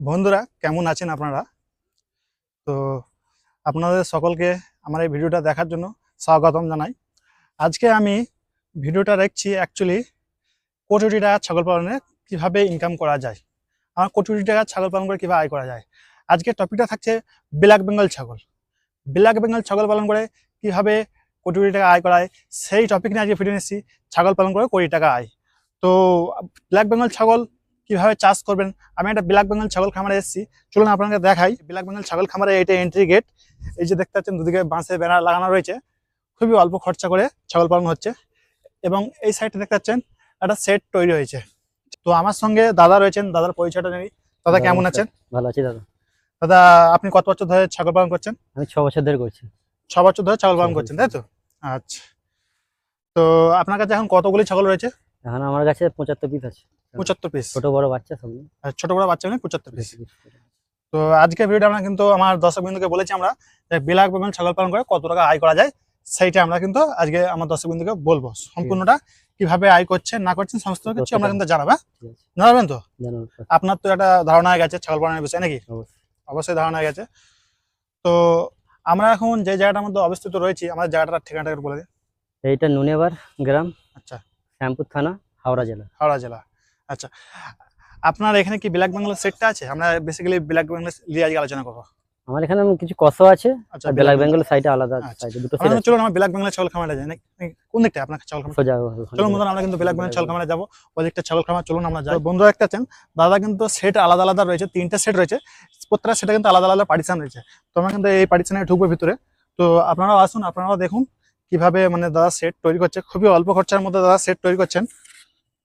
বন্ধুরা, কেমন আছেন আপনারা? তো আপনাদের সকলকে আমার এই ভিডিওটা দেখার জন্য স্বাগতম জানাই। আজকে আমি ভিডিওটা দেখছি অ্যাকচুয়ালি কোটি টাকা ছাগল পালনে কীভাবে ইনকাম করা যায় আমার কোটি টাকা ছাগল পালন করে কীভাবে আয় করা যায়। আজকে টপিকটা থাকছে ব্ল্যাক বেঙ্গল ছাগল। ব্ল্যাক বেঙ্গল ছাগল পালন করে কীভাবে কোটি কোটি টাকা আয় করায় সেই টপিক নিয়ে আজকে ভিডিও নিচ্ছি ছাগল পালন করে কোটি টাকা আয়। তো ব্ল্যাক বেঙ্গল ছাগল কীভাবে চাষ করবেন? আমি একটা ব্ল্যাক বেঙ্গল ছাগল খামারে এসেছি। চলুন আপনাকে দেখাই। ব্ল্যাক বেঙ্গল ছাগল খামারে এটা এন্ট্রি গেট এই যে দেখতে পাচ্ছেন দুদিকে বাঁশের ব্যানার লাগানো রয়েছে। খুবই অল্প খরচা করে ছাগল পালন হচ্ছে। এবং এই সাইডে দেখতে পাচ্ছেন একটা সেট তৈরি হয়েছে। তো আমার সঙ্গে দাদা রয়েছেন দাদার পরিচয়টা নেই দাদা কেমন আছেন? ভালো আছি দাদা। দাদা আপনি কত বছর ধরে ছাগল পালন করছেন? আমি ছ বছর ধরে করছি। ছ বছর ধরে ছাগল পালন করছেন তাই তো? আচ্ছা। তো আপনার কাছে এখন কতগুলি ছাগল রয়েছে? এখন আমার কাছে পঁচাত্তর পিস আছে। পঁচাত্তর পিস ছোট বড় বাচ্চা সব ছোট বড় বাচ্চা নিয়ে পঁচাত্তর পিস তো আজকে ভিডিওটা আমরা কিন্তু আমার দর্শক বিন্দুকে বলেছি আমরা যে বিলাক বেঙ্গল ছাগল পালন করে কত টাকা আয় করা যায় সেইটা আমরা কিন্তু আজকে আমার দর্শক বিন্দুকে বলব। সম্পূর্ণটা কীভাবে আয় করছেন না করছেন সমস্ত কিছু আমরা কিন্তু জানাব হ্যাঁ? জানাবেন তো? আপনার তো একটা ধারণা হয়ে গেছে ছাগল পালনের বিষয়ে নাকি? অবশ্যই। অবশ্যই ধারণা হয়ে গেছে। তো আমরা এখন যে জায়গাটার মধ্যে অবস্থিত রয়েছি আমাদের জায়গাটার ঠিকানাটা বলে দিন। এইটা নুনেবার গ্রাম। আচ্ছা। শ্যামপুর থানা হাওড়া জেলা। হাওড়া জেলা। আচ্ছা আপনার এখানে কি ব্ল্যাক বেঙ্গলের সেটটা আছে? আমরা বেসিক্যালি ব্ল্যাক বেঙ্গল নিয়ে আজকে আলোচনা করব। আমার এখানে কিছু কষ আছে আচ্ছা বেলাক বেঙ্গল সাইডে আলাদা আচ্ছা। সাইডে দুটো সাইড চলুন আমরা ব্ল্যাক বেঙ্গলের ছাগল খামারে যাই কোন দিকটা আপনার ছাগল খামার সোজা চলুন বন্ধুরা আমরা কিন্তু ব্ল্যাক বেঙ্গল ছাগল খামারে যাব? ওই দিকটা ছাগল খামার চলুন আমরা যাই। বন্ধুরা দেখতে পাচ্ছেন দাদা কিন্তু সেট আলাদা আলাদা রয়েছে তিনটা সেট রয়েছে। প্রত্যেকটা সেটা কিন্তু আলাদা আলাদা পার্টিশন রয়েছে। তো আমরা কিন্তু এই পার্টিশনে ঢুকবো ভিতরে। তো আপনারাও আসুন আপনারাও দেখুন। কীভাবে মানে দাদা সেট তৈরি করছে? খুবই অল্প খরচার মধ্যে দাদা সেট তৈরি করছেন।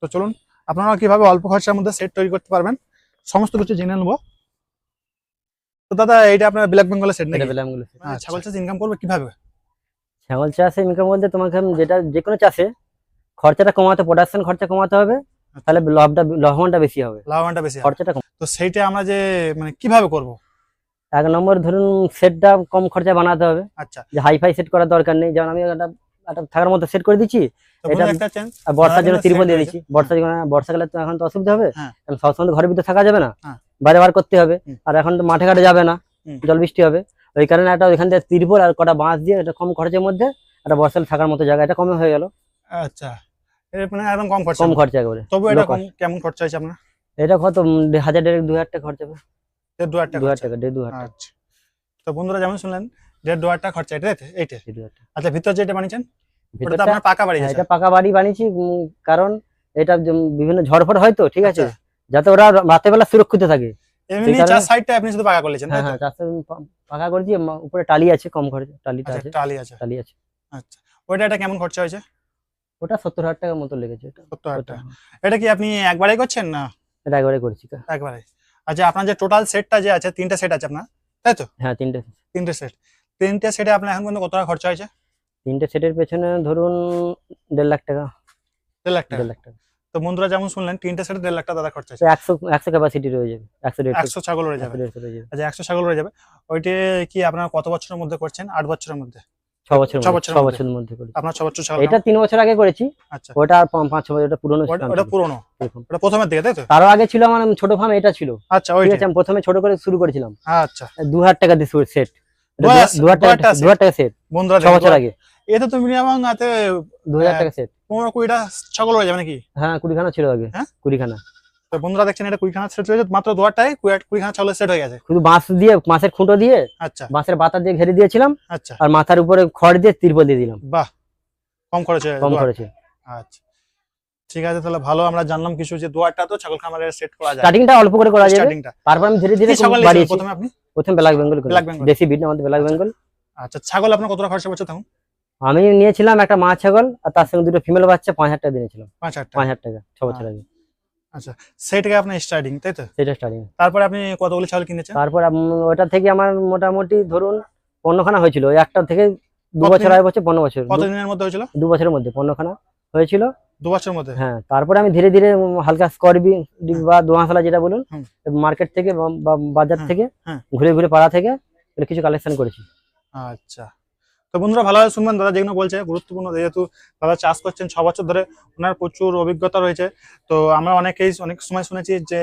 তো চলুন আপনারা কীভাবে অল্প খরচার মধ্যে সেট তৈরি করতে পারবেন? সমস্ত কিছু জেনে নেব। তো দাদা এইটা আপনার ব্ল্যাক বেঙ্গলের সেট নাকি? ব্ল্যাক বেলাক বেঙ্গল মানে ছাগল চাষ ইনকাম করবে কীভাবে? ছাগল চাষে ইনকাম বলতে তোমাকে যেটা যে কোনো চাষে খরচাটা কমাতে প্রোডাকশন খরচা কমাতে হবে তাহলে লাভটা লাভবানটা বেশি হবে। লাভবানটা বেশি খরচাটা কম তো সেইটা আমরা যে মানে কীভাবে করব? এক নম্বর ধরুন সেটটা কম খরচা বানাতে হবে। আচ্ছা। যে হাইফাই সেট করার দরকার নেই। যেমন আমি একটা একটা থাকার মতো সেট করে দিচ্ছি এটা- বর্ষার জন্য তিরপল দিয়ে। দিচ্ছি। বর্ষা বর্ষাকালে তো এখন তো অসুবিধা হবে। হ্যাঁ। কারণ সবসময় ঘরের ভিতরে থাকা যাবে না। হ্যাঁ। বাইরে বার করতে হবে। আর এখন তো মাঠে ঘাটে যাবে না। জল বৃষ্টি হবে। ওই কারণে একটা ওইখান থেকে তিরপল আর কটা বাঁশ দিয়ে এটা কম খরচের মধ্যে একটা বর্ষাকালে থাকার মতো জায়গা। এটা কমে হয়ে গেল। আচ্ছা। মানে একদম কম খরচা। কম খরচা করে তবু এটা কেমন খরচা হয়েছে আপনার? এটা কত? হাজার দেড় দু হাজার টাকা খরচা হবে। দেড় দু হাজার টাকা দু হাজার খরচা। টাকা দেড় দু হাজার আচ্ছা। তো বন্ধুরা যেমন শুনলেন দেড় দু হাজার টাকা খরচা এটা এইটা দেড় দু হাজার টাকা। আচ্ছা ভিতর যেটা বানিয়েছেন ভিতরটা আপনার পাকা বাড়ি হ্যাঁ, এটা পাকা বাড়ি বানিয়েছি কারণ এটা বিভিন্ন হয় তো ঠিক আছে? আচ্ছা। যাতে ওরা রাতের বেলা সুরক্ষিত থাকে। এমনি চার সাইডটা আপনি শুধু পাকা করলেন হ্যাঁ হ্যাঁ পাকা করেছি উপরে টালি আছে কম খরচে টালিটা আছে। টালি আছে। টালি আছে। আচ্ছা। ওইটা এটা কেমন খরচা হয়েছে? ওটা সত্তর হাজার টাকার মতো লেগেছে এটা। সত্তর হাজার টাকা। এটা কি আপনি একবারেই করছেন না? এটা একবারে করেছি একবারে। আচ্ছা আপনার যে টোটাল সেটটা যে আছে তিনটা সেট আছে আপনার তাই তো? হ্যাঁ তিনটে তিনটে সেট তিনটে সেটে আপনার এখন পর্যন্ত কত টাকা খরচা হয়েছে? তিনটে সেটের পেছনে ধরুন দেড় লাখ টাকা। দেড় লাখ টাকা? দেড় লাখ টাকা। তো বন্ধুরা যেমন শুনলেন তিনটে সেটে দেড় লাখ টাকা দাদা খরচা তো একশো একশো ক্যাপাসিটি রয়ে যাবে। একশো একশো ছাগল রয়ে যাবে। আচ্ছা একশো ছাগল রয়ে যাবে। ওইটি কি আপনার কত বছরের মধ্যে করছেন? আট বছরের মধ্যে? ছ বছর ছ বছরের মধ্যে। বছরের আপনার ছ বছর ছাগল এটা তিন বছর আগে করেছি। আচ্ছা। ওটা আর পাঁচ ছ বছর ওটা পুরোনো ওটা- ছিল ওটা পুরনো? ওটা প্রথমের দিকে তাই তো? তারও আগে ছিল আমার ছোট ফার্ম এটা ছিল। আচ্ছা আমি প্রথমে ছোট করে শুরু করেছিলাম। আচ্ছা। দু হাজার টাকা দিয়ে সেট টাকা সেট বন্ধুরা ছ বছর আগে। এটা তো মিনিমাম হ্যাঁ। টাকা সেট ছাগল রয়ে যাবে নাকি? হ্যাঁ কুড়িখানা ছিল আগে। হ্যাঁ? কুড়িখানা। তো বন্ধুরা দেখছেন এটা কুড়িখানা সেট রয়েছে মাত্র দু হাজার টাকায় কুড়ি- কুড়িখানা ছাগলের সেট হয়ে গেছে। শুধু বাঁশ দিয়ে বাঁশের খুঁটো দিয়ে আচ্ছা। বাঁশের বাতা দিয়ে ঘেরে দিয়েছিলাম আচ্ছা। আর মাথার উপরে খড় দিয়ে তিরপল দিয়ে দিলাম। বাহ কম খরচে কম খরচে। আচ্ছা। ঠিক আছে তাহলে ভালো আমরা জানলাম কিছু যে দু হাজার তো ছাগল খামারে সেট করা যায়। স্টার্টিংটা অল্প করে করা যাবে। স্টার্টিংটা তারপর আমি ধীরে ধীরে বাড়িয়েছি। প্রথমে আপনি? প্রথম ব্ল্যাক বেঙ্গল Bengal। দেশি বিট আমাদের ব্ল্যাক বেঙ্গল। আচ্ছা ছাগল আপনার কত টাকা খরচা পড়ছে তখন? আমি নিয়েছিলাম একটা মা ছাগল আর তার সঙ্গে দুটো ফিমেল বাচ্চা পাঁচ হাজার টাকা দিয়েছিলাম। পাঁচ হাজার টাকা। পাঁচ হাজার টাকা ছ বছর আগে। সেইটাকে আপনার স্টার্টিং তাই তো? সেটা স্টার্টিং তারপরে আপনি কতগুলি ছাগল কিনেছেন? তারপর আম- ওটা থেকে আমার মোটামুটি ধরুন পনেরোখানা হয়েছিল। ওই একটা থেকে দু কতদিন- বছর আড়াই বছর পনেরো বছর। দু- কতদিনের মধ্যে হয়েছিল? দু বছরের মধ্যে পনেরোখানা হয়েছিল। দু বছরের মধ্যে? হ্যাঁ তারপরে আমি ধীরে ধীরে উম হালকা স্করবি বা দোহাশালা যেটা বলুন হুম। মার্কেট থেকে বা- বা বাজার হ্যাঁ, থেকে হ্যাঁ। ঘুরে ঘুরে পাড়া থেকে এগুলো কিছু কালেকশন করেছি। আচ্ছা। তো বন্ধুরা ভালোভাবে শুনবেন, দাদা যেগুলো বলছে, গুরুত্বপূর্ণ, যেহেতু দাদা চাষ করছেন, ছ বছর ধরে ওনার প্রচুর অভিজ্ঞতা রয়েছে। তো আমরা অনেকেই অনেক সময় শুনেছি যে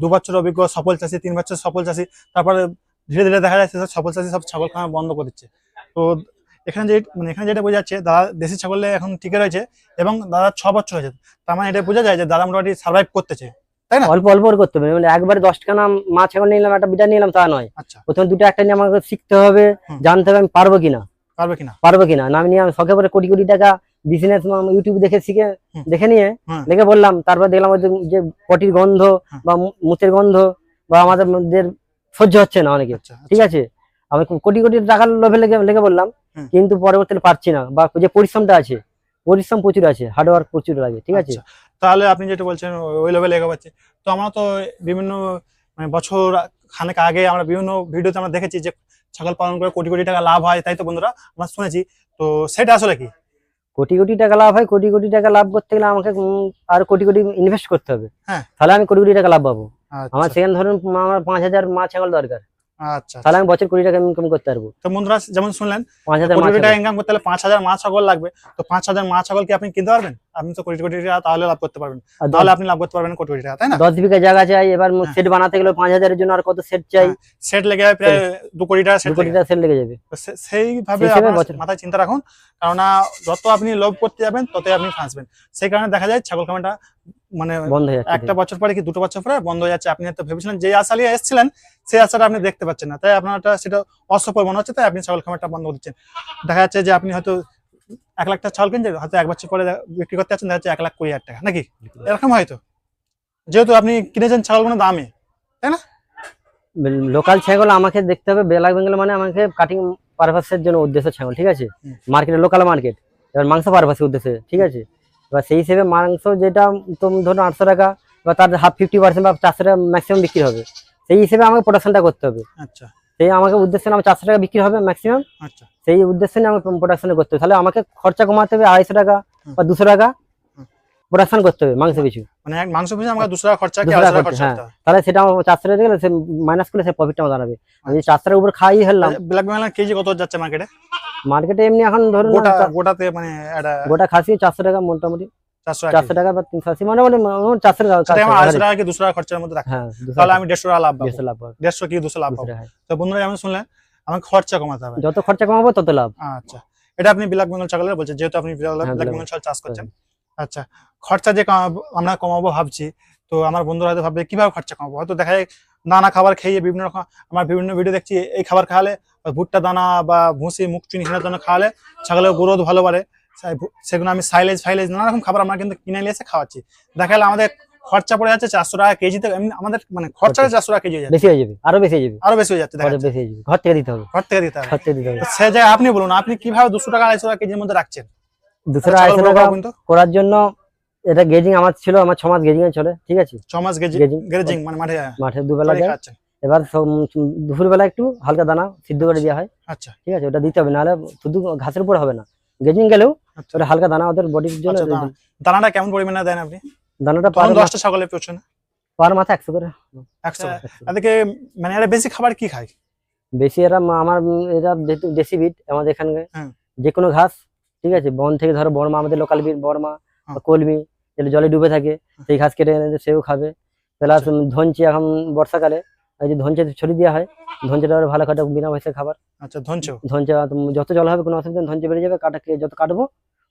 দু বছর অভিজ্ঞ সফল চাষি, তিন বছর সফল চাষি, তারপরে ধীরে ধীরে দেখা যাচ্ছে সফল চাষি সব ছাগল খাওয়া বন্ধ করে দিচ্ছে। তো এখানে যে মানে এখানে যেটা বোঝা যাচ্ছে, দাদা দেশি ছাগলে এখন টিকে রয়েছে এবং দাদা ছ বছর হয়েছে, তার মানে এটা বোঝা যায় যে দাদা মোটামুটি সার্ভাইভ করতেছে। না? অল্প অল্প করতে হবে। মানে একবারে দশ টাকা মা নিলাম একটা বিটা নিলাম তা নয়। আচ্ছা। প্রথমে দুটো একটা নিয়ে আমাকে শিখতে হবে জানতে হবে আমি পারব কিনা। পারবে কিনা? পারব কিনা? না আমি নিয়ে আমি শখে পরে কোটি কোটি টাকা বিজনেস ইউটিউব দেখে শিখে দেখে নিয়ে দেখে বললাম তারপর দেখলাম যে- পটির গন্ধ বা মুতের গন্ধ বা আমাদের মধ্যে সহ্য হচ্ছে না অনেকে। আচ্ছা ঠিক আছে? আমি কোটি কোটি টাকার লোভে লেগে লেগে বললাম কিন্তু পরবর্তীতে পারছি না। বা যে পরিশ্রমটা আছে পরিশ্রম প্রচুর আছে হার্ডওয়ার্ক প্রচুর লাগে ঠিক আছে? আচ্ছা। তাহলে আপনি যেটা বলছেন ওই- লেভেলে এগোবাচ্ছে। তো আমরা তো বিভিন্ন মানে বছর খানেক আগে আমরা বিভিন্ন ভিডিওতে আমরা দেখেছি যে ছাগল পালন করে কোটি কোটি টাকা লাভ হয় তাই তো বন্ধুরা? আমরা শুনেছি। তো সেটা আসলে কি? কোটি কোটি টাকা লাভ হয় কোটি কোটি টাকা লাভ করতে গেলে আমাকে আর কোটি কোটি ইনভেস্ট করতে হবে। হ্যাঁ। তাহলে আমি কোটি কোটি টাকা লাভ পাবো। আমার আচ্ছা সেখানে ধরুন আমার পাঁচ হাজার মা ছাগল দরকার। আচ্ছা তাহলে আমি বছর কোটি টাকা ইনকাম করতে পারব। তো বন্ধুরা যেমন শুনলেন পাঁচ হাজার। টাকা ইনকাম করতে হলে পাঁচ হাজার মা ছাগল লাগবে। তো পাঁচ হাজার মা ছাগল কি আপনি কিনতে পারবেন? আপনি তো কোটি কোটি টাকা তাহলে লাভ করতে পারবেন। তাহলে আপনি লাভ করতে পারবেন কোটি কোটি টাকা তাই না? দশ বিঘা জায়গা চাই এবার হ্যাঁ। সেট বানাতে গেলে পাঁচ হাজারের জন্য আর কত সেট চাই? হ্যাঁ, সেট লেগে যাবে প্রায় দু কোটি টাকা সেট কোটি টাকা সেট লেগে যাবে। সেইভাবে মাথায় চিন্তা রাখুন কেননা যত আপনি লোভ করতে যাবেন ততই আপনি ফাঁসবেন। সেই কারণে দেখা যায় ছাগল খামারটা মানে বন্ধ হয়ে যাচ্ছে। একটা বছর পরে কি দুটো বছর পরে বন্ধ হয়ে যাচ্ছে। আপনি হয়তো ভেবেছিলেন যে আশা নিয়ে এসেছিলেন সেই আশাটা আপনি দেখতে পাচ্ছেন না। তাই আপনারটা সেটা অসফল মনে হচ্ছে তাই আপনি ছাগল খামারটা বন্ধ করে দিচ্ছেন। দেখা যাচ্ছে যে আপনি হয়তো এক লাখ টাকা ছাগল কিনছেন হয়তো এক বছর পরে বিক্রি করতে যাচ্ছেন দেখা যাচ্ছে এক লাখ কুড়ি হাজার টাকা নাকি? এরকম হয়তো। যেহেতু আপনি কিনেছেন ছাগলগুলো দামে তাই না? লোকাল ছাগল আমাকে দেখতে হবে বেলাক বেঙ্গল মানে আমাকে কাটিং পারপাসের জন্য উদ্দেশ্য ছাগল ঠিক আছে। মার্কেটে লোকাল মার্কেট এবার মাংস পারপাসের উদ্দেশ্যে ঠিক আছে? এবার সেই হিসেবে মাংস যেটা তুমি ধরুন আটশো টাকা বা তার হাফ ফিফটি পার্সেন্ট বা চারশো টাকা ম্যাক্সিমাম বিক্রি হবে। সেই হিসেবে আমাকে প্রোডাকশনটা করতে হবে। আচ্ছা। সেই আমাকে উদ্দেশ্যে আমার চারশো টাকা বিক্রি হবে ম্যাক্সিমাম আচ্ছা। সেই উদ্দেশ্যে আমাকে প্রোডাকশন করতে হবে। তাহলে আমাকে খরচা কমাতে হবে আড়াইশো টাকা বা দুশো টাকা। প্রোডাকশন করতে হবে মাংস পিছু। মানে মাংস পিছনে আমাকে দুশো টাকা খরচা কি 200 আড়াইশো টাকা টাকা খরচা হ্যাঁ। তাহলে সেটা আমার চারশো টাকা গেলে সে মাইনাস করলে সে প্রফিটটা আমার দাঁড়াবে। আমি চারশো টাকার উপর খাই হেললাম ব্ল্যাক বেঙ্গল কেজি কত যাচ্ছে মার্কেটে মার্কেটে এমনি এখন ধরুন গোটা গোটাতে মানে গোটা খাসি চারশো টাকা মোটামুটি। চারশো চারশো টাকা বা তিনশো আশি মোটামুটি মোটামুটি চারশো টাকা আমার আড়াইশো টাকা কি দুশো টাকা খরচার মধ্যে রাখি তাহলে আমি দেড়শো টাকা লাভ দেড়শো লাভ দেড়শো কি দুশো লাভ দুশো পাবো? টাকা। তো বন্ধুরা যেমন শুনলেন আমাকে খরচা কমাতে হবে। যত খরচা কমাবো তত লাভ। আচ্ছা। এটা আপনি ব্ল্যাক বেঙ্গল ছাগলের বলছেন যেহেতু আপনি ব্ল্যাক বেঙ্গল ছাগল চাষ করছেন। খরচা যে আমরা কমাবো ভাবছি তো আমার বন্ধুরা হয়তো ভাববে কীভাবে খরচা কমাবো? হয়তো দেখা যায় নানা খাবার খেয়ে বিভিন্ন রকম আমার বিভিন্ন ভিডিও দেখছি এই খাবার খাওয়ালে ভুট্টা দানা বা ভুসি মুখ চুনি জন্য খাওয়ালে ছাগলের গ্রোথ ভালো বাড়ে। সেগুলো আমি সাইলেজ ফাইলেজ নানা রকম খাবার আমরা কিন্তু কিনে নিয়ে এসে খাওয়াচ্ছি। দেখা গেলে আমাদের খরচা পড়ে যাচ্ছে চারশো টাকা কেজিতে আমাদের মানে খরচাটা চারশো টাকা কেজি বেশি হয়ে যাবে আরও বেশি হয়ে যাবে। আরও বেশি হয়ে যাচ্ছে। বেশি হয়ে যাবে ঘর থেকে দিতে হবে। ঘর থেকে দিতে হবে। ঘর থেকে দিতে হবে। সে জায়গায় আপনি বলুন আপনি কীভাবে দুশো টাকা আড়াইশো টাকা কেজির মধ্যে রাখছেন? দুশো ছাগল আড়াইশো টাকা করার জন্য এটা গেজিং আমার ছিল আমার ছ মাস গেজিং এ চলে ঠিক আছে? ছ মাস গেজিং। গেজিং। মানে মাঠে মাঠে দুবেলা যায়। এবার দুপুর বেলা একটু হালকা দানা সিদ্ধ করে দেওয়া হয়। আচ্ছা। ঠিক আছে ওটা দিতে হবে নাহলে শুধু ঘাসের উপর হবে না। গেজিং গেলেও আচ্ছা। ওটা হালকা দানা ওদের বডির জন্য আচ্ছা, দানাটা কেমন পরিমাণে দেন আপনি? দানাটা পার দশটা ছাগলের পেছনে পার মাথা একশো করে। একশো একশো। এদিকে মানে এরা বেশি খাবার কি খায়? বেশি এরা আমার এরা যেহেতু দেশি বিট আমাদের এখানে হ্যাঁ। যে কোনো ঘাস ঠিক আছে? বন থেকে ধরো বর্মা আমাদের লোকাল বিট বর্মা হ্যাঁ। কলমি যেটা জলে ডুবে থাকে সেই ঘাস কেটে এনে সেও খাবে। প্লাস আচ্ছা। ধনচি এখন বর্ষাকালে এই যে ধনচে ছড়িয়ে দেওয়া হয় ধনচেটা ভালো কাটা বিনা পয়সা খাবার। আচ্ছা ধনছ ধনচে যত জল হবে কোনো অসুবিধা নেই, ধনচে বেড়ে যাবে কাটাকে যত কাটবো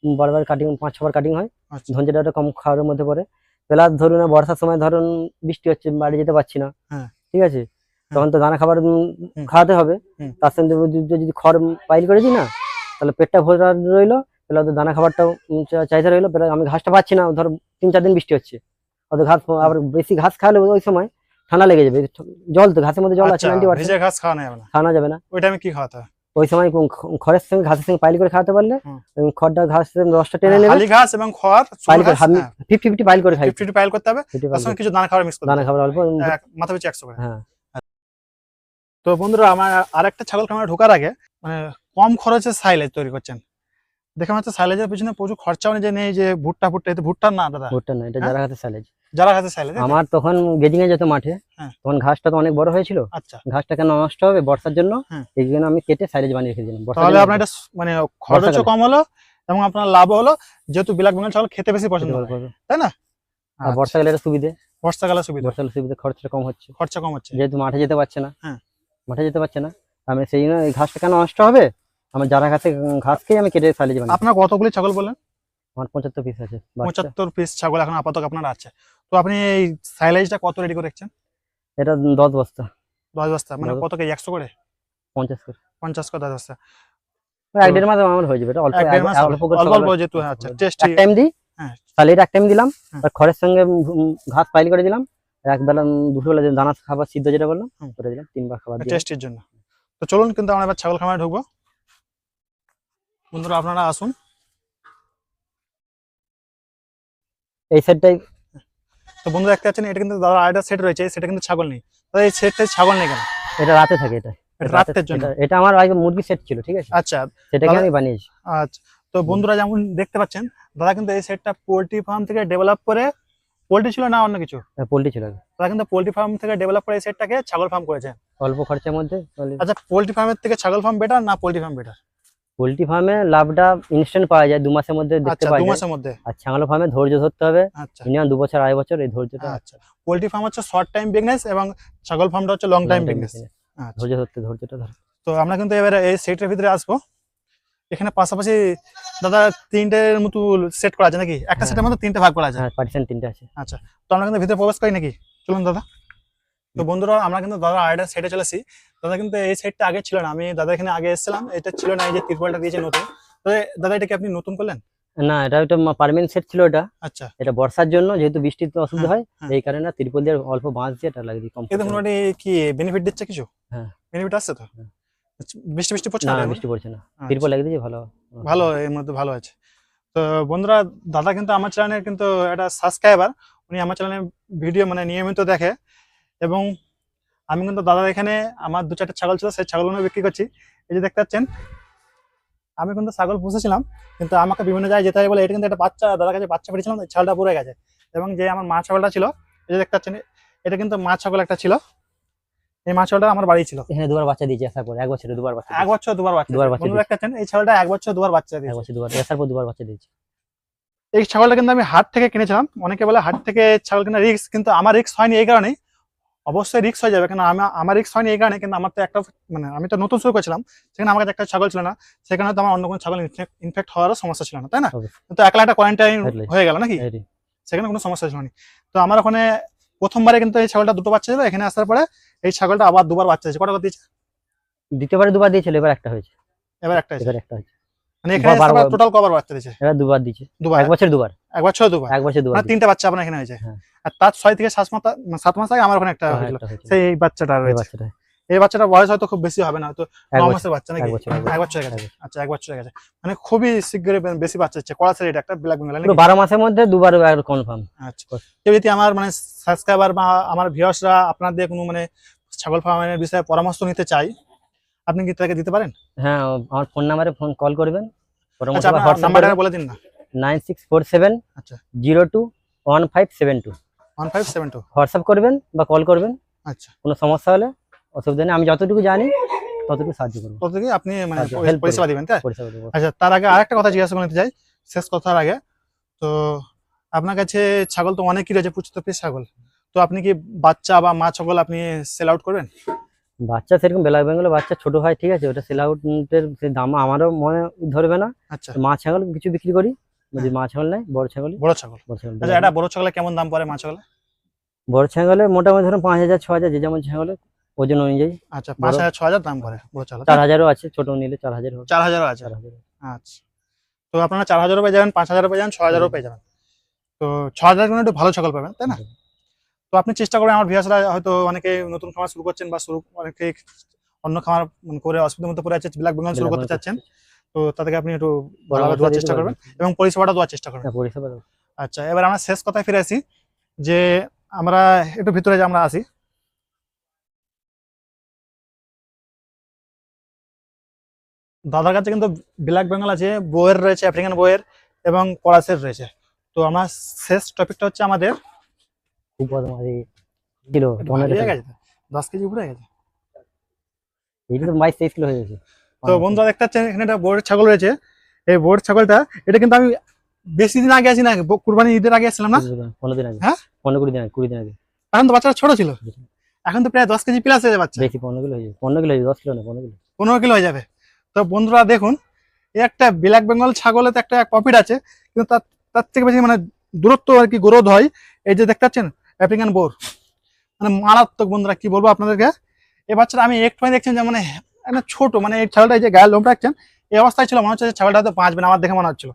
বারবার কাটিং পাঁচ ছবার কাটিং হয়। আচ্ছা। ধনচেটা কম খাওয়ার মধ্যে পড়ে। প্লাস ধরুন বর্ষার সময় ধরুন বৃষ্টি হচ্ছে বাড়ি যেতে পারছি না। হ্যাঁ। ঠিক আছে? তখন তো দানা খাবার খাওয়াতে হবে। তার সঙ্গে যদি- খড় পাইল করে দিই না তাহলে পেটটা ভরা রইল প্লাস দানা খাবারটাও চাহিদা রইল প্লাস আমি ঘাসটা পাচ্ছি না ধর তিন চার দিন বৃষ্টি হচ্ছে। অত ঘাস আবার বেশি ঘাস খাওয়ালে ওই সময় ঠান্ডা লেগে যাবে। জল তো ঘাসের মধ্যে জল আছে আচ্ছা ভিজে ঘাস খাওয়ানো যাবে না। খাওয়ানো যাবে না। ওই টাইমে কি খাওয়াতে হয়? ওই সময় খড়ের সঙ্গে ঘাসের সঙ্গে পাইল করে খাওয়াতে পারলে। খড়টা ঘাসের রসটা টেনে নেবে। হালি ঘাস এবং খড় পাইল করে ফিফটি ফিফটি পাইল করে খাই। ফিফটি পাইল করতে হবে তার সঙ্গে কিছু দানা খাবার মিক্স করতে দানা খাবার অল্প। মাথা পিছু একশো করে। হ্যাঁ। তো বন্ধুরা আমার আরেকটা ছাগল খামারে ঢোকার আগে মানে কম খরচে সাইলেজ তৈরি করছেন। দেখে মাত্র সাইলেজের পিছনে প্রচুর খরচাও নেই যে নেই যে ভুট্টা ভুট্টা এতে ভুট্টার না দাদা। ভুট্টা না এটা হ্যাঁ? যারা হাতে সাইলেজ যারা আমার তখন গেজিং এ যেত মাঠে হ্যাঁ। তখন ঘাসটা তো অনেক বড় হয়েছিল। আচ্ছা। ঘাসটা কেন নষ্ট হবে বর্ষার জন্য হ্যাঁ। এই জন্য আমি কেটে সাইলেজ বানিয়ে রেখেছিলাম। তাহলে আপনার এটা মানে খরচও কম হলো এবং আপনার লাভ হলো যেহেতু বিলাক বেঙ্গল ছাগল খেতে বেশি পছন্দ করবে। তাই না? আর আচ্ছা। বর্ষাকালে এটা সুবিধে? বর্ষাকালে সুবিধা। বর্ষাকালে সুবিধা খরচটা কম হচ্ছে। খরচা কম হচ্ছে। যেহেতু মাঠে যেতে পারছে না। হ্যাঁ। মাঠে যেতে পারছে না। আমি সেই জন্য এই ঘাসটা কেন নষ্ট হবে? আমার যারা ঘাসে ঘাস খেয়ে আমি কেটে সাইলেজ বানাই আপনার কতগুলি ছাগল বললেন? আমার পঁচাত্তর পিস আছে পঁচাত্তর পিস ছাগল এখন আপাতত আপনার আছে। তো আপনি এই সাইলাইজটা কত রেডি করে রাখছেন? এটা দশ বস্তা। দশ বস্তা মানে কত কেজি একশো করে? পঞ্চাশ করে। পঞ্চাশ করে দশ বস্তা। এক দেড় মাস আমার হয়ে যাবে এটা। অল্প এক দেড় মাস অল্প অল্প অল্প যেহেতু আচ্ছা টেস্টি টাইম দিই হ্যাঁ। এটা এক টাইম দিলাম আর খড়ের সঙ্গে ঘাস পাইল করে দিলাম একবেলা দুপুরবেলা যে দানা খাবার সিদ্ধ যেটা বললাম করে দিলাম তিনবার খাবার টেস্টির জন্য। তো চলুন কিন্তু আমরা এবার ছাগল খামারে ঢুকবো। বন্ধুরা আপনারা আসুন। এই সেটটাই তো বন্ধুরা দেখতে পাচ্ছেন এটা কিন্তু দাদা আরেকটা সেট রয়েছে সেটা কিন্তু ছাগল নেই। তো এই সেটটা ছাগল নেই কেন? এটা রাতে থাকে এটা। রাতের জন্য? এটা- আমার আগে মুরগি সেট ছিল ঠিক আছে? আচ্ছা সেটাকে আমি বানিয়েছি। আচ্ছা তো বন্ধুরা যেমন দেখতে পাচ্ছেন দাদা কিন্তু এই সেটটা পোল্ট্রি ফার্ম থেকে ডেভেলপ করে পোল্ট্রি ছিল না অন্য কিছু? পোল্ট্রি ছিল। দাদা কিন্তু পোল্ট্রি ফার্ম থেকে ডেভেলপ করে এই সেটটাকে ছাগল ফার্ম করেছে। অল্প খরচার মধ্যে। আচ্ছা পোল্ট্রি ফার্মের থেকে ছাগল ফার্ম বেটার না পোল্ট্রি ফার্ম বেটার পোল্ট্রি ফার্মে লাভটা ইনস্ট্যান্ট পাওয়া যায় দু মাসের মধ্যে দেখতে আচ্ছা পাওয়া দু যায়। মাসের মধ্যে? আর ছাগল ফার্মে ধৈর্য ধরতে হবে আচ্ছা। মিনিমাম দু বছর আড়াই বছর এই ধৈর্যটা আচ্ছা। পোল্ট্রি ফার্ম হচ্ছে শর্ট টাইম বিজনেস এবং ছাগল ফার্মটা হচ্ছে লং টাইম বিজনেস আচ্ছা। ধৈর্য ধরতে ধৈর্যটা ধর তো আমরা কিন্তু এবারে এই সেটের ভিতরে আসব। এখানে পাশাপাশি দাদা তিনটের মতো সেট করা আছে নাকি? একটা হ্যাঁ। সেটের মধ্যে তিনটে ভাগ করা আছে। হ্যাঁ পার্সেন্ট তিনটে আছে। আচ্ছা। তো আমরা কিন্তু ভিতরে প্রবেশ করি নাকি? চলুন দাদা। তো বন্ধুরা আমরা কিন্তু দাদা আরেকটা সেটে চলেছি। দাদা কিন্তু এই সেটটা আগে ছিল না। আমি দাদা এখানে আগে এসেছিলাম। এটা ছিল না এই যে তিরপলটা দিয়েছে নতুন। দাদা এটা কি আপনি নতুন করলেন? না এটা একটা পারমানেন্ট সেট ছিল এটা আচ্ছা। এটা বর্ষার জন্য যেহেতু বৃষ্টিতে অসুবিধা হয় হ্যাঁ। এই কারণে ত্রিপল দিয়ে অল্প বাঁশ দিয়ে এটা লাগিয়ে কম কিন্তু মোটামুটি কি বেনিফিট দিচ্ছে কিছু? হ্যাঁ। বেনিফিট আসছে তো? হ্যাঁ। আচ্ছা, বৃষ্টি বৃষ্টি পড়ছে না? বৃষ্টি পড়ছে না। আচ্ছা। ত্রিপল লাগিয়ে দিয়েছে ভালো। ভালো এর মধ্যে ভালো আছে। তো বন্ধুরা দাদা কিন্তু আমার চ্যানেলের কিন্তু একটা সাবস্ক্রাইবার উনি আমার চ্যানেলে ভিডিও মানে নিয়মিত দেখে। এবং আমি কিন্তু দাদা এখানে আমার দু চারটে ছাগল ছিল সেই ছাগলগুলো বিক্রি করছি। এই যে দেখতে পাচ্ছেন আমি কিন্তু ছাগল পুষেছিলাম কিন্তু আমাকে বিভিন্ন জায়গায় যেতে হয় বলে এটা কিন্তু একটা বাচ্চা দাদার কাছে বাচ্চা পেয়েছিলাম ছাগলটা পড়ে গেছে। এবং যে আমার মা ছাগলটা ছিল এই যে দেখতে পাচ্ছেন এটা কিন্তু মা ছাগল একটা ছিল। এই মা ছাগলটা আমার বাড়ি ছিল। এখানে দুবার বাচ্চা দিয়েছে আসার পর এক বছরে দুবার বাচ্চা এক বছর দুবার বাচ্চা দুবার। বাচ্চা দেখতে পাচ্ছেন এই ছাগলটা এক বছর দুবার বাচ্চা দিয়েছে। এক বছর দুবার আসার পর দুবার বাচ্চা দিয়েছে। এই ছাগলটা কিন্তু আমি হাট থেকে কিনেছিলাম অনেকে বলে হাট থেকে ছাগল কেনা রিক্স কিন্তু আমার রিক্স হয়নি এই কারণে অবশ্যই রিক্স হয়ে যাবে। কেন আমার আমার রিক্স হয়নি এই কারণে কিন্তু আমার তো একটা মানে আমি তো নতুন শুরু করেছিলাম সেখানে আমার কাছে একটা ছাগল ছিল না সেখানে তো আমার অন্য কোনো ছাগল ইনফেক্ট হওয়ারও সমস্যা ছিল না তাই না। কিন্তু একলা একটা কোয়ারেন্টাইন হয়ে গেল নাকি? সেখানে কোনো সমস্যা ছিল না। তো আমার ওখানে প্রথমবারে কিন্তু এই ছাগলটা দুটো বাচ্চা ছিল এখানে আসার পরে এই ছাগলটা আবার দুবার বাচ্চা দিয়েছে কটা দিয়েছে? দ্বিতীয়বারে দুবার দিয়েছিল এবার একটা হয়েছে। এবার একটা হয়েছে। এবার একটা হয়েছে। মানে এখানে টোটাল কবার বাচ্চা দিয়েছে? এবার দুবার দিয়েছে। দুবার? এক বছর দুবার। এক বছর দুবার? এক বছর দুবার মানে তিনটা বাচ্চা আপনার এখানে হয়েছে? হ্যাঁ। আর তার ছয় থেকে সাত মাস সাত মাস আগে আমার ওখানে একটা হয়েছিল। সেই এই বাচ্চাটা এই রয়েছে। বাচ্চাটা। এই বাচ্চাটার বয়স হয়তো খুব বেশি হবে না হয়তো ন মাসের বাচ্চা নাকি? এক বছর, গেছে। আচ্ছা এক বছর গেছে। মানে খুবই শীঘ্রই বেশি বাচ্চা হচ্ছে। কড়া সেট একটা ব্ল্যাক বেঙ্গল বারো মাসের মধ্যে দুবার কনফার্ম আচ্ছা। কেউ যদি আমার মানে সাবস্ক্রাইবার বা আমার ভিউয়ার্সরা আপনার দিয়ে কোনো মানে ছাগল ফার্মের বিষয়ে পরামর্শ নিতে চাই আপনি কি তাকে দিতে পারেন? হ্যাঁ আমার ফোন নাম্বারে ফোন কল করবেন। আচ্ছা আপনার নাম্বারটা বলে দিন না। নাইন সিক্স ফোর সেভেন আচ্ছা। Zero two one five seven two one five seven two WhatsApp করবেন বা কল করবেন। আচ্ছা। কোনো সমস্যা হলে অসুবিধা নেই। আমি যতটুকু জানি ততটুকু সাহায্য করব। কত থেকে আপনি মানে পরিষেবা দিবেন তাই? পরিষেবা দেবো। আচ্ছা তার আগে আরেকটা কথা জিজ্ঞাসা করে নিতে চাই। শেষ কথার আগে। তো আপনার কাছে ছাগল তো অনেকই রয়েছে পঁচাত্তর পিস ছাগল। তো আপনি কি বাচ্চা বা মা ছাগল আপনি সেল আউট করবেন? বাচ্চা সেরকম বেলা বেঙ্গলে বাচ্চা ছোট হয় ঠিক আছে ওটা সেল আউটের দাম আমারও মনে ধরবে না। আচ্ছা। মা ছাগল কিছু বিক্রি করি। যদি মা ছাগল নেয় বড় ছাগল বড় ছাগল। বড় ছাগল। আচ্ছা এটা বড় ছাগলে কেমন দাম পড়ে মা ছাগলে? বড় ছাগলে মোটামুটি ধরুন পাঁচ হাজার ছ হাজার যে যেমন ছাগলের ওজন অনুযায়ী। আচ্ছা পাঁচ হাজার ছ হাজার দাম পড়ে বড় ছাগল চার হাজারও আছে ছোট নিলে চার হাজার হবে। চার হাজারও আছে? আচ্ছা। তো আপনারা চার হাজারও পেয়ে যাবেন পাঁচ হাজারও পেয়ে যাবেন ছ হাজারও পেয়ে যাবেন। তো ছ হাজার কোনো একটু ভালো ছাগল পাবেন তাই না? তো আপনি চেষ্টা করবেন আমার ভিয়াসরা হয়তো অনেকে নতুন খামার শুরু করছেন বা শুরু অনেকে অন্য খামার করে অসুবিধার মধ্যে পড়ে আছে ব্ল্যাক বেঙ্গল শুরু করতে চাচ্ছেন। তো তাদেরকে আপনি একটু ভালোভাবে দেওয়ার চেষ্টা করবেন এবং পরিষেবাটা দেওয়ার চেষ্টা করবেন। হ্যাঁ পরিষেবা আচ্ছা এবার আমরা শেষ কথায় ফিরে আসি যে আমরা একটু ভিতরে যে আমরা আসি দাদার কাছে কিন্তু ব্ল্যাক বেঙ্গল আছে বইয়ের রয়েছে আফ্রিকান বইয়ের এবং করাসের রয়েছে। তো আমার শেষ টপিকটা হচ্ছে আমাদের কিলো হয়ে। গেছে তো, দশ কেজি উপরে গেছে? এইটা তো বাইশ তেইশ কিলো হয়ে গেছে। তো বন্ধুরা দেখতে পাচ্ছেন এখানে একটা বোর্ড ছাগল রয়েছে। এই বোর্ড ছাগলটা এটা কিন্তু আমি বেশি দিন আগে আছি না কুরবানি ঈদের আগে আসছিলাম না? পনেরো দিন আগে। হ্যাঁ? পনেরো কুড়ি দিন আগে কুড়ি দিন আগে। এখন তো বাচ্চারা ছোট ছিল। এখন তো প্রায় দশ কেজি প্লাস হয়ে যাচ্ছে বেশি পনেরো কিলো হয়ে যাবে পনেরো কিলো হয়ে দশ কিলো না পনেরো কিলো। পনেরো কিলো হয়ে যাবে। তো বন্ধুরা দেখুন এই একটা ব্ল্যাক বেঙ্গল ছাগলে তো একটা প্রফিট আছে কিন্তু তার তার থেকে বেশি মানে দূরত্ব আর কি গ্রোথ হয় এই যে দেখতে পাচ্ছেন আফ্রিকান বোর মানে মারাত্মক বন্ধুরা কি বলব আপনাদেরকে? এই বাচ্চাটা আমি একটু দেখছেন যে মানে একটা ছোট মানে এই ছাগলটা এই যে গায়ের লোম রাখছেন এই অবস্থায় ছিল মনে হচ্ছে যে ছাগলটা হয়তো বাঁচবে না আমার দেখে মনে হচ্ছিল।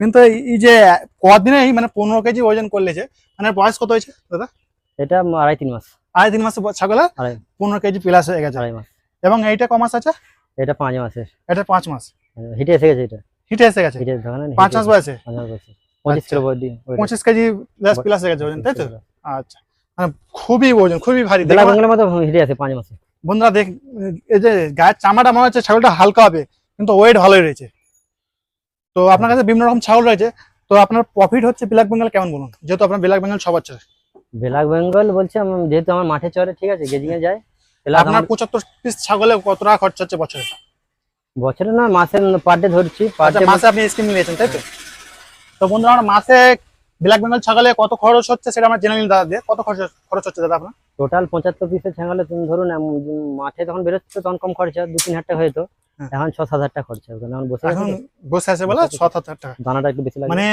কিন্তু এই- যে কদিনেই মানে পনেরো কেজি ওজন করলেছে মানে বয়স কত হয়েছে দাদা? এটা আড়াই তিন মাস। আড়াই তিন মাসে আড়াই। পনেরো কেজি প্লাস হয়ে গেছে। আড়াই মাস। এবং এইটা ক মাস আছে? এটা পাঁচ মাসের। এটা পাঁচ মাস। হিটে এসে গেছে এটা। হিটে এসে গেছে? দেখা পাঁচ মাস বয়সে? পঁচিশ আচ্ছা। কেজি প্লাস প্লাস হয়ে গেছে ওজন তাই তো? আচ্ছা। মানে খুবই ওজন খুবই ভারী। হিটে আছে পাঁচ মাসে। বন্ধুরা দেখ এই যে গায়ের চামড়াটা মনে হচ্ছে ছাগলটা হালকা হবে কিন্তু ওয়েট ভালোই রয়েছে। তো আপনার কাছে বিভিন্ন রকম ছাগল রয়েছে তো আপনার প্রফিট হচ্ছে ব্ল্যাক বেঙ্গল কেমন বলুন? যেহেতু আপনার ব্ল্যাক বেঙ্গল সবার চলে ব্ল্যাক বেঙ্গল বলছে আমি- যেহেতু আমার মাঠে চড়ে ঠিক আছে গেজিং এ যায় আপনার পঁচাত্তর পিস ছাগলে কত টাকা খরচা হচ্ছে বছরে? বছরে না মাসে পার ডে ধরছি আচ্ছা মাসে আপনি স্কিম নিয়েছেন তাই তো? তো বন্ধুরা আমার মাসে ব্ল্যাক বেঙ্গল ছাগলে কত খরচ হচ্ছে সেটা আমরা জেনে নিন দাদা কত খরচ খরচ হচ্ছে দাদা আপনার? টোটাল পঁচাত্তর পিসের ছাগলে তুমি ধরুন মাঠে তখন বেরোচ্ছে তখন কম খরচা দু তিন হাজার হয়তো। হ্যাঁ। এখন ছ সাত হাজার টাকা খরচা এখন বসে এখন আছে বসে আছে বলে ছ সাত হাজার টাকা। দানাটা একটু বেশি লাগে মানে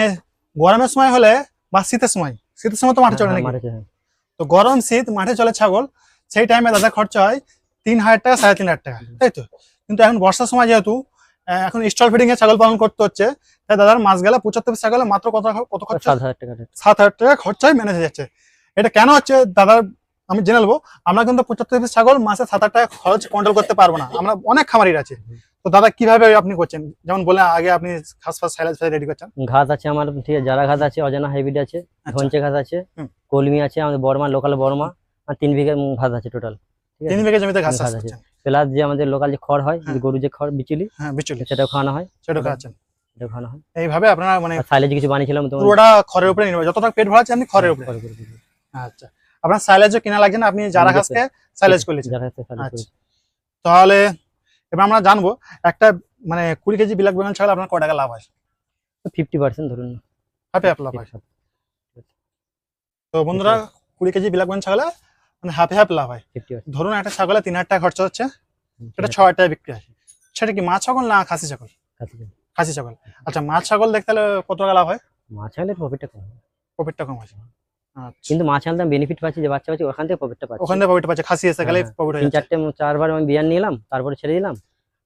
গরমের সময় হলে বা শীতের সময় শীতের সময় তো মাঠে চলে হ্যাঁ, নাকি? তো গরম শীত মাঠে চলে ছাগল সেই টাইমে দাদা খরচা হয় তিন হাজার টাকা সাড়ে তিন হাজার টাকা। তাই তো? কিন্তু এখন বর্ষার সময় যেহেতু এখন স্টল ফিডিং এ ছাগল পালন করতে হচ্ছে। তাই দাদার মাস গেলে পঁচাত্তর পিস ছাগলে মাত্র কত কত খরচা? সাত হাজার টাকা। সাত হাজার টাকা খরচায় ম্যানেজ হয়ে যাচ্ছে। এটা কেন হচ্ছে? দাদার আমি জেনে নেব। আমরা কিন্তু পঁচাত্তর পিস ছাগল মাসে সাত হাজার টাকা খরচ কন্ট্রোল করতে পারব না। আমরা অনেক খামারির আছে। তো দাদা কীভাবে আপনি করছেন? যেমন বলে আগে আপনি ঘাস ফাস সাইলেজ রেডি করছেন। ঘাস আছে আমার ঠিক আছে যারা ঘাস আছে অজানা হাইব্রিড আছে আচ্ছা। ধনচে ঘাস আছে কলমি আছে আমাদের বর্মা লোকাল বর্মা আর তিন বিঘা ঘাস আছে টোটাল তিন বিঘে জমিতে ঘাস আছে। প্লাস যে আমাদের লোকাল যে খড় হয় হ্যাঁ। গরু যে খড় বিচুলি হ্যাঁ বিচুলি। সেটাও খাওয়ানো হয়। সেটা খাচ্ছেন খাওয়ানো হয়। এইভাবে আপনারা মানে সাইলেজ কিছু বানিয়েছিলাম তো পুরোটা খড়ের উপরে নির্ভর যতটা পেট ভরাচ্ছে আপনি খড়ের উপরে। আচ্ছা। আপনার সাইলেজও কিনা লাগছে না আপনি যারা নিজে সাইলেজ আছে। আচ্ছা। তাহলে এবার আমরা জানব একটা মানে কুড়ি কেজি বিলাক বেঙ্গল ছাগল আপনার ক টাকা লাভ হয়? ফিফটি পার্সেন্ট ধরুন। হাফে হাফ লাভ হয়। তো বন্ধুরা কুড়ি কেজি বিলাক বেঙ্গল ছাগলে মানে হাফে হাফ লাভ হয়। ধরুন একটা ছাগলে তিন হাজার টাকা খরচা হচ্ছে সেটা ছ হাজার টাকা বিক্রি হয়। সেটা কি মা ছাগল না খাসি ছাগল? খাসি ছাগল। আচ্ছা মা ছাগল দেখতে হলে কত টাকা লাভ হয়? মাছ আনলে প্রফিটটা কম প্রফিটটা কম আছে আচ্ছা। কিন্তু মাছ আনলে বেনিফিট পাচ্ছি যে বাচ্চা পাচ্ছি ওখান থেকে প্রফিটটা পাচ্ছি। ওখান থেকে প্রফিট পাচ্ছি খাসি এসে গেলে প্রফিট হয়ে তিন চারটে চারবার আমি বিয়ার নিলাম তারপরে ছেড়ে দিলাম।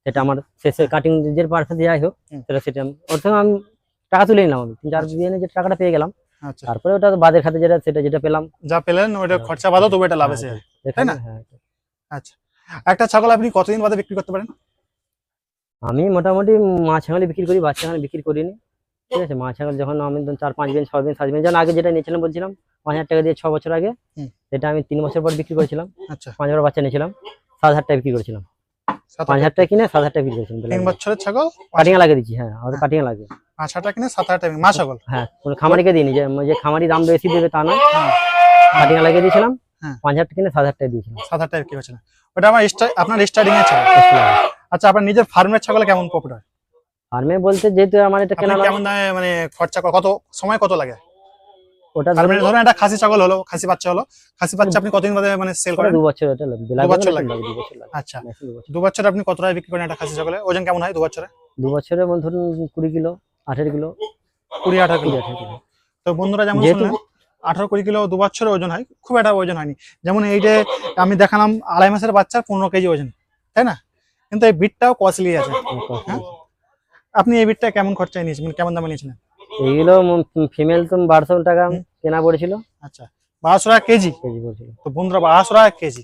সেটা আমার শেষে কাটিং যে পার্সে যাই হোক সেটা সেটা অর্থাৎ আমি টাকা তুলে নিলাম আমি। তিন চার বিয়ানে যে টাকাটা পেয়ে গেলাম আচ্ছা। তারপরে ওটা বাদের খাতে যেটা সেটা যেটা পেলাম। যা পেলেন ওটা হ্যাঁ। খরচা বাদও তবু এটা লাভ আছে হ্যাঁ, তাই না? হ্যাঁ, আচ্ছা। একটা ছাগল আপনি কতদিন বাদে বিক্রি করতে পারেন? আমি মোটামুটি মাছ ছাগল বিক্রি করি বাচ্চা ছাগল বিক্রি করিনি। ঠিক আছে মাছ ছাগল যখন আমি চার পাঁচ দিন ছয় দিন সাত দিন যেমন আগে যেটা নিয়েছিলাম বলছিলাম পাঁচ হাজার টাকা দিয়ে ছ বছর আগে। সেটা আমি তিন বছর পর বিক্রি করেছিলাম। আচ্ছা। পাঁচ হাজার বাচ্চা নিয়েছিলাম সাত হাজার টাকা বিক্রি করেছিলাম। পাঁচ হাজার টাকা কিনে সাত হাজার টাকা বিক্রি করেছিলাম তিন বছরের ছাগল? লাগিয়ে দিচ্ছি হ্যাঁ আমাদের লাগে পাঁচ হাজার টাকা কিনে সাত হাজার টাকা মা ছাগল? হ্যাঁ কোনো খামারিকে দিইনি যে যে খামারি দাম বেশি দেবে তা। কাটিং লাগিয়ে দিয়েছিলাম। পাঁচ হাজার টাকা কিনে সাত হাজার টাকা দিয়েছিলাম। সাত হাজার টাকা বিক্রি করছেন ওটা আমার আপনার স্টার্টিং আচ্ছা আপনার নিজের ফার্মের ছাগলে কেমন প্রফিট হয় ফার্মে বলতে যেহেতু আমার এটা কেনা কেমন দামে মানে খরচা কত সময় কত লাগে? ওটা ধরুন একটা খাসি ছাগল হলো খাসি বাচ্চা হলো খাসি বাচ্চা আপনি কতদিন বাদে মানে সেল করেন? দু বছর ওটা দু বছর লাগে। লাগে, দু বছর লাগে। আচ্ছা দু বছর। আপনি কত টাকা বিক্রি করেন একটা খাসি ছাগলে? ওজন কেমন হয় দু বছরে? দু বছরে মনে ধরুন কুড়ি কিলো আঠেরো কিলো। কুড়ি আঠারো কুড়ি কিলো আঠেরো কিলো। তো বন্ধুরা যেমন শুনলেন আঠারো কুড়ি কিলো দু বছরে ওজন হয় খুব একটা ওজন হয়নি। যেমন এই যে আমি দেখালাম আড়াই মাসের বাচ্চা পনেরো কেজি ওজন তাই না? কিন্তু এই বিটটাও কস্টলি আছে। হ্যাঁ? আপনি এই বিটটা কেমন খরচায় নিয়েছেন? মানে কেমন দামে নিয়েছিলেন? এইগুলো ফিমেল তো বারোশো টাকা কেনা পড়েছিল। আচ্ছা বারোশো টাকা কেজি? কেজি পড়েছিল। তো বন্ধুরা বারোশো টাকা কেজি।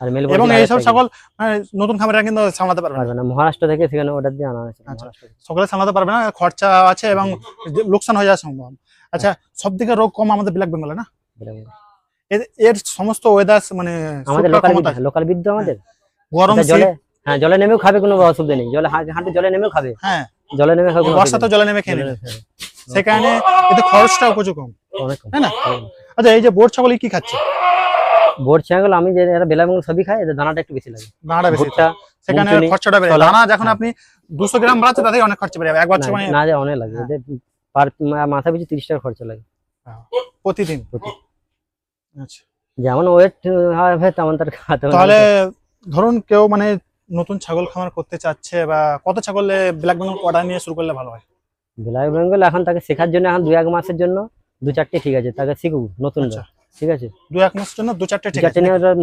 আর মেল এবং এইসব ছাগল মানে নতুন খামারিরা কিন্তু সামলাতে পারবে না। মহারাষ্ট্র থেকে সেখানে অর্ডার দিয়ে আনা হয়েছে। আচ্ছা। সকলে সামলাতে পারবে না খরচা আছে এবং লোকসান হয়ে যাওয়ার সম্ভব। আচ্ছা সব থেকে রোগ কম আমাদের ব্ল্যাক বেঙ্গলে না? এর- এর সমস্ত ওয়েদার মানে আমাদের লোকাল বিদ্যুৎ আমাদের? গরম জলে? হ্যাঁ জলে নেমেও খাবে কোনো অসুবিধা নেই। জলে হাঁটে জলে নেমেও খাবে। হ্যাঁ। জলে নেমে খাবে বর্ষা তো জলে নেমে খেয়ে নেবে সেখানে এতে খরচটা প্রচুর কম। তাই না? আচ্ছা এই যে বোর্ড ছাগল কি খাচ্ছে? বোর্ড ছাগল আমি যে এরা বেলা বেগুন সবই খাই এদের দানাটা একটু বেশি লাগে। দানাটা বেশি সেখানে খরচাটা বেড়ে দানা যখন আপনি দুশো গ্রাম বাড়াচ্ছে তাতে অনেক খরচা বেড়ে যাবে। এক বছর না, মানে না যে অনেক লাগে। হ্যাঁ। এদের পার মাথা পিছু তিরিশ টাকা খরচা লাগে। প্রতিদিন? প্রতি। আচ্ছা। যেমন ওয়েট হবে তেমন তার খাতে। তাহলে ধরুন কেউ মানে নতুন ছাগল খামার করতে চাচ্ছে বা কত ছাগলে ব্ল্যাক বেঙ্গল অর্ডার নিয়ে শুরু করলে ভালো হয়? ব্ল্যাক বেঙ্গল এখন তাকে শেখার জন্য এখন দু এক মাসের জন্য দু চারটে ঠিক আছে তাকে শিখুক নতুন আচ্ছা। ঠিক আছে। দু এক মাসের জন্য দু চারটে ঠিক আছে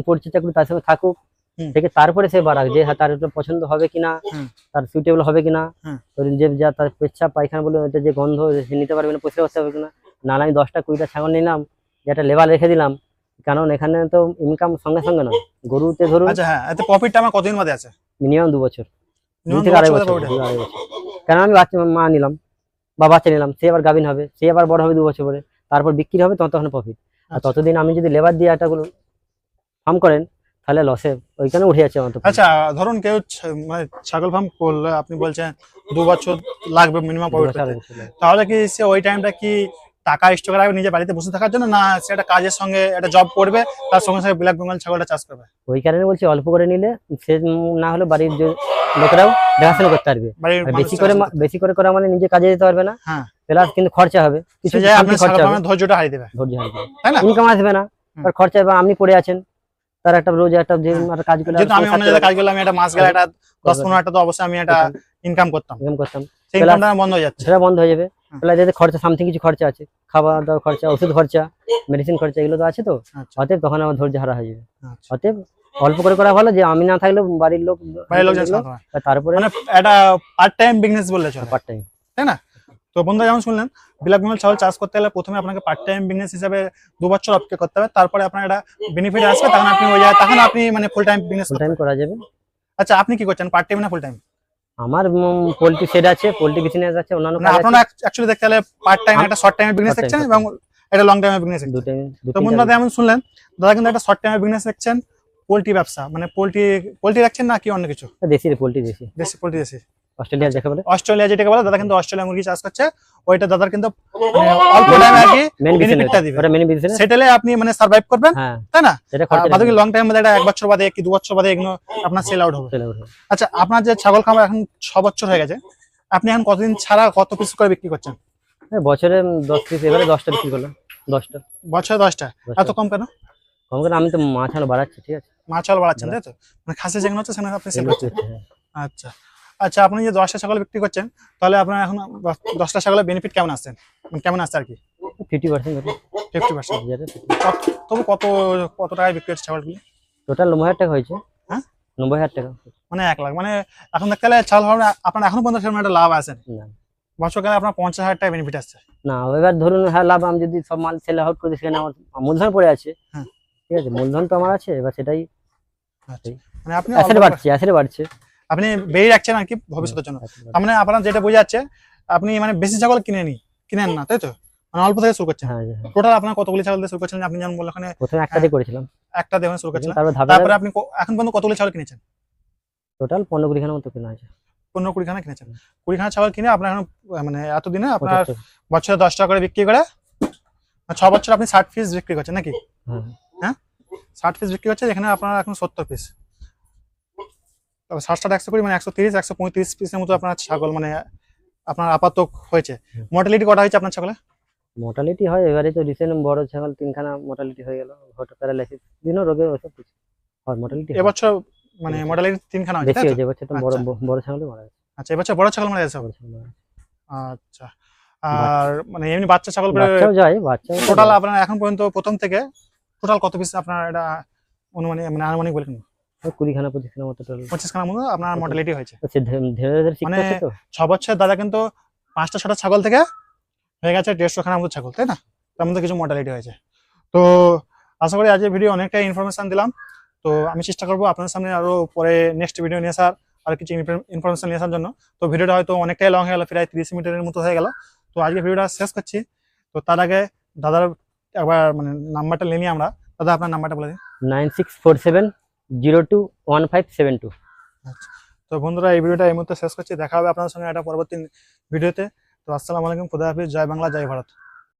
পরিচর্যা করুক তার সঙ্গে থাকুক। থেকে তারপরে সে বাড়াক যে হ্যাঁ তার পছন্দ হবে কিনা তার সুইটেবল হবে কিনা যে যা তার পেচ্ছাপ পায়খানা বলে ওটা যে গন্ধ সে নিতে পারবে না পয়সা বসতে হবে কিনা। না আমি দশটা কুড়িটা ছাগল নিলাম যে একটা লেবার রেখে দিলাম কারণ এখানে তো ইনকাম সঙ্গে সঙ্গে না গরুতে ধরুন আচ্ছা হ্যাঁ এতে প্রফিটটা আমার কতদিন বাদে আছে? মিনিমাম দু বছর। থেকে আড়াই বছর আড়াই কারণ আমি বাচ্চা মা নিলাম বা বাচ্চা নিলাম সে আবার গাভিন হবে সে আবার বড় হবে দু বছর পরে তারপর বিক্রি হবে তখন প্রফিট আর আচ্ছা। ততদিন আমি যদি লেবার দিয়ে একটা ফার্ম করেন তাহলে লসে ওইখানে উঠে যাচ্ছে আমার তো আচ্ছা ধরুন কেউ মানে ছাগল ফার্ম করলে আপনি বলছেন দু বছর লাগবে মিনিমাম। তাহলে কি সে ওই টাইমটা কি টাকা স্টক রাখবে নিজের বাড়িতে বসে থাকার জন্য? না সে একটা কাজের সঙ্গে একটা জব করবে তার সঙ্গে সঙ্গে ব্ল্যাক বেঙ্গল ছাগলটা চাষ করবে। ওই কারণে বলছি অল্প করে নিলে সে না হলে বাড়ির লোকেরাও দেখাশোনা করতে পারবে। বেশি করে বেশি করে করা মানে নিজে কাজে যেতে পারবে না। হ্যাঁ। প্লাস কিন্তু খরচা হবে। কিছু ধৈর্যটা হারিয়ে দেবে। ধৈর্য হারিয়ে তাই না? ইনকাম আসবে না। আর খরচা বা আপনি পড়ে আছেন। তার একটা রোজ একটা যে হ্যাঁ। কাজ করে যেহেতু আমি অন্য জায়গায় কাজ করলে আমি একটা মাস গেলে একটা দশ করবে। পনেরো একটা তো অবশ্যই আমি একটা ইনকাম করতাম। ইনকাম করতাম। সেই ইনকামটা বন্ধ হয়ে যাচ্ছে। সেটা বন্ধ হয়ে যাবে। প্লাস এতে খরচা সামথিং কিছু খরচা আছে। খাওয়া দাওয়া খরচা ওষুধ খরচা মেডিসিন খরচা এগুলো তো আছে তো। আচ্ছা। অতএব তখন আমার ধৈর্য হারা হয়ে যাবে। আচ্ছা। অতএব অল্প করে করা ভালো যে আমি না থাকলেও বাড়ির লোক বাড়ির তারপরে মানে একটা পার্ট টাইম বিজনেস বললে চলে। পার্ট টাইম তাই না? তো বন্ধুরা যেমন শুনলেন ব্ল্যাক বেঙ্গল ছাগল চাষ করতে গেলে প্রথমে আপনাকে পার্ট টাইম বিজনেস হিসাবে দু বছর অপেক্ষা করতে হবে। তারপরে আপনার একটা বেনিফিট আসবে তখন আপনি ওই জায়গায় তখন আপনি মানে full time business full time করা যাবে। আচ্ছা আপনি কি করছেন? পার্ট টাইম না ফুল টাইম আমার পোলট্রি সেট আছে পোলট্রি বিজনেস আছে অন্যান্য কাজ আছে আপনারা एक्चुअली অ্যাকচুয়ালি দেখতে গেলে পার্ট টাইম একটা শর্ট টাইমের বিজনেস দেখছেন এবং এটা লং টাইমের বিজনেস দু টাইম তো বন্ধুরা যেমন শুনলেন দাদা কিন্তু একটা শর্ট টাইমের বিজনেস দেখছেন পোলট্রি ব্যবসা মানে পোলট্রি পোলট্রি রাখছেন না কি অন্য কিছু? দেশি পোলট্রি দেশি। দেশি পোলট্রি দেশি। অস্ট্রেলিয়া দেখে বলে? অস্ট্রেলিয়া যেটাকে বলে দাদা কিন্তু অস্ট্রেলিয়া মুরগি চাষ করছে। ওইটা দাদার কিন্তু মানে অল্প টাইমে আর কি মেন বিজনেস benefit টা দিবে। ওটা মেন বিজনেস সেটেলে আপনি মানে সার্ভাইভ করবেন হ্যাঁ। তাই না? সেটা আর খরচা বাদে লং টাইম মধ্যে একটা এক বছর বাদে কি দু বছর বাদে এগুলো আপনার সেল আউট হবে। আচ্ছা আপনার যে ছাগল খামার এখন ছ বছর হয়ে গেছে আপনি এখন কতদিন ছাড়া কত পিস করে বিক্রি করছেন? বছরে উম দশ পিস এবারে দশটা বিক্রি করলাম দশটা। বছরে দশটা? দশটা। এত কম কেন? কম কেন? আমি তো মাছ আলো বাড়াচ্ছি ঠিক আছে। মাছ চাল বাড়াচ্ছেন তাই তো? মানে খাসি যেগুলো হচ্ছে সেখানে আপনি সেল করছেন। হ্যাঁ। আচ্ছা। আচ্ছা আপনি যে দশটা ছাগল বিক্রি করছেন তাহলে আপনার এখন দশটা ছাগলের বেনিফিট কেমন আসছেন মানে কেমন আসছে আর কি? ফিফটি পার্সেন্ট ফিফটি পার্সেন্ট তবু কত কত টাকায় বিক্রি হচ্ছে ছাগলগুলি? টোটাল নব্বই হাজার টাকা হয়েছে। হ্যাঁ? নব্বই হাজার টাকা। মানে এক লাখ। মানে এখন দেখতে গেলে ছাগল আপনার এখনও পর্যন্ত সেরকম একটা লাভ আছে না? বছর গেলে আপনার পঞ্চাশ হাজার টাকা বেনিফিট আসছে। না এবার ধরুন হ্যাঁ লাভ আমি যদি সব মাল সেল আউট করি সেখানে আমার মূলধন পড়ে আছে। হ্যাঁ। ঠিক আছে মূলধন তো আমার আছে এবার সেটাই আচ্ছা। মানে আপনি অল্প- বাড়ছে অ্যাসেট বাড়ছে। আপনি বেরিয়ে রাখছেন আর কি ভবিষ্যতের জন্য। তার মানে আপনার যেটা বোঝা যাচ্ছে আপনি মানে বেশি ছাগল কিনে নি কিনেন না তাই তো? মানে অল্প থেকে শুরু করছেন। হ্যাঁ হ্যাঁ। টোটাল আপনার কতগুলি ছাগল দিয়ে শুরু করছেন? আপনি যেমন বললেন ওখানে প্রথমে একটা দিয়ে করেছিলাম। একটা দেখুন শুরু করছিলেন তারপরে আপনি এখন পর্যন্ত কতগুলি ছাগল কিনেছেন? টোটাল পনেরো কুড়ি খানের মতো কেনা আছে পনেরো কুড়ি খানা কিনেছেন। কুড়ি খানা ছাগল কিনে আপনার এখন মানে এতদিনে আপনার বছরে দশ টাকা করে বিক্রি করে ছ বছর আপনি ষাট পিস বিক্রি করছেন নাকি? হ্যাঁ ষাট পিস বিক্রি হচ্ছে যেখানে আপনার এখন সত্তর পিস তবে ষাট ষাট একশো কুড়ি মানে একশো তিরিশ একশো পঁয়ত্রিশ পিসের মতো আপনার ছাগল মানে আপনার আপাতত হয়েছে। মর্টালিটি কটা হয়েছে আপনার ছাগলে? মোটালিটি হয় এবারে তো রিসেন্ট বড় ছাগল তিনখানা মোটালিটি হয়ে গেল হঠাৎ প্যারালাইসিস বিভিন্ন রোগে ওসব কিছু হয় মোটালিটি এবছর মানে। মর্টালিটি তিনখানা হয়েছে বেশি হয়েছে এবছর তো বড় আচ্ছা। বড় ছাগলই মারা গেছে। আচ্ছা এবছর বড় ছাগল মারা গেছে বড় ছাগল আচ্ছা আর মানে এমনি বাচ্চা ছাগল বাচ্চাও যায় বাচ্চাও তো টোটাল। আপনার এখন পর্যন্ত প্রথম থেকে টোটাল কত পিস আপনার এটা অনুমানিক মানে আনুমানিক বলেন কুড়িখানা পঁচিশখানার মতো টোটাল। পঁচিশ খানার মতো আপনার মর্টালিটি হয়েছে। ধীরে ধীরে ধীরে মানে ছ বছর দাদা কিন্তু পাঁচটা ছটা ছাগল থেকে হয়ে গেছে দেড়শো মতো ছাগল তাই না? তার মধ্যে কিছু মর্টালিটি হয়েছে। তো আশা করি আজকের ভিডিও অনেকটা ইনফরমেশন দিলাম। তো আমি চেষ্টা করব আপনাদের সামনে আরও পরে নেক্সট ভিডিও নিয়ে আসার আর কিছু ইনফরমেশন নিয়ে আসার জন্য। তো ভিডিওটা হয়তো অনেকটাই লং হয়ে গেল প্রায় তিরিশ মিনিটের মতো হয়ে গেল। তো আজকে ভিডিওটা শেষ করছি। তো তার আগে দাদার একবার মানে নাম্বারটা নিয়ে আমরা। দাদা আপনার নাম্বারটা বলে দিন। Nine six four seven zero two one five seven two. তো বন্ধুরা, এই ভিডিওটা এই মুহূর্তে শেষ করছি। দেখা হবে আপনার সঙ্গে একটা পরবর্তী ভিডিওতে। তো আসসালামু আলাইকুম, খুদা হাফিজ, জয় বাংলা, জয় ভারত।